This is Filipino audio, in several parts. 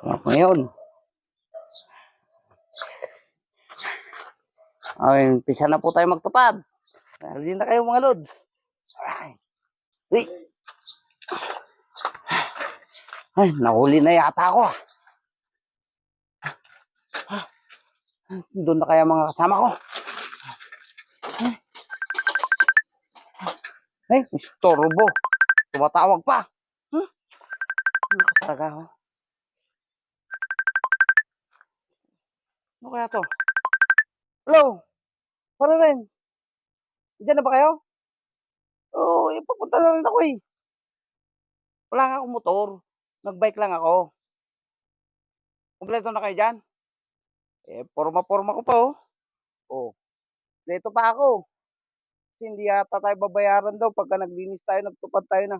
Ngayon. Ay, pisa na po tayo magtupad. Ready na kayo mga lods. Alright. Ay, nahuli na yata ako ah. Ah. Doon na kaya mga kasama ko. Ay, istorbo. Tumatawag pa. Hmm? Ano ka talaga ho? Ano kaya to? Hello? Para rin. Diyan na ba kayo? Oo, oh, ipapunta na rin ako eh. Wala nga akong motor. Nagbike lang ako. Kompleto na kayo dyan? Eh, forma-forma ko pa oh. Oh. Kompleto pa ako. Hindi yata tayo babayaran daw pagka naglinis tayo, nagtupad tayo na.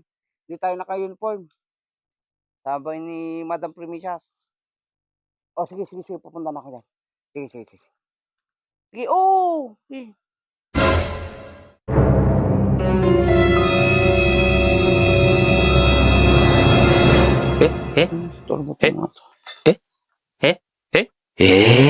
Hindi tayo naka-uniform. Sabay ni Madam Primicias. Oh, sige, sige, sige, pupunta na ako dyan. Sige, sige, sige. Sige, oh! Sige. Eh, eh, eh, eh, eh, eh, eh, eh,